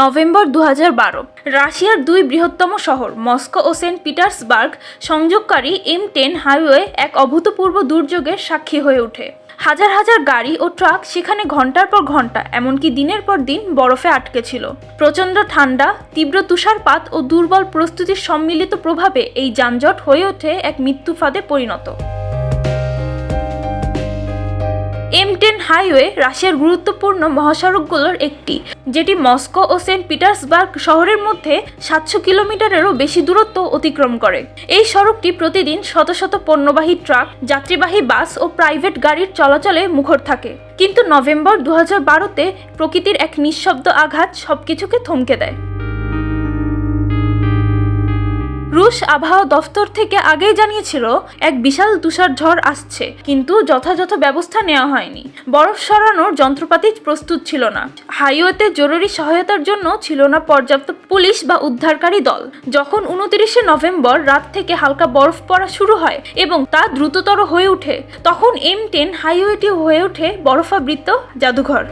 November দু হাজার বারো, রাশিয়ার দুই বৃহত্তম শহর, মস্কো ও সেন্ট পিটার্সবার্গ, সংযোগকারী এম টেন হাইওয়ে এক অভূতপূর্ব দুর্যোগের সাক্ষী হয়ে ওঠে। হাজার হাজার গাড়ি ও ট্রাক সেখানে ঘণ্টার পর ঘণ্টা এমনকি দিনের পর দিন বরফে আটকে ছিল। প্রচণ্ড ঠান্ডা, তীব্র তুষারপাত ও দুর্বল প্রস্তুতির সম্মিলিত প্রভাবে এই যানজট হয়ে ওঠে এক মৃত্যু ফাঁদে পরিণত। এম টেন হাইওয়ে রাশিয়ার গুরুত্বপূর্ণ মহাসড়কগুলোর একটি, যেটি মস্কো ও সেন্ট পিটার্সবার্গ শহরের মধ্যে সাতশো কিলোমিটারেরও বেশি দূরত্ব অতিক্রম করে। এই সড়কটি প্রতিদিন শত শত পণ্যবাহী ট্রাক, যাত্রীবাহী বাস ও প্রাইভেট গাড়ির চলাচলে মুখর থাকে। কিন্তু নভেম্বর দু হাজার বারোতে প্রকৃতির এক নিঃশব্দ আঘাত সবকিছুকে থমকে দেয়। রুশ আবহাওয়া দফতর থেকে আগেই জানিয়েছিল, এক বিশাল তুষার ঝড় আসছে, কিন্তু যথাযথ ব্যবস্থা নেওয়া হয়নি। বরফ সরানোর যন্ত্রপাতি প্রস্তুত ছিল না। হাইওয়েতে জরুরি সহায়তার জন্য ছিল না পর্যাপ্ত পুলিশ বা উদ্ধারকারী দল। যখন উনতিরিশে নভেম্বর রাত থেকে হালকা বরফ পড়া শুরু হয় এবং তা দ্রুততর হয়ে ওঠে, তখন এম টেন হাইওয়েটি হয়ে ওঠে বরফাবৃত জাদুঘর।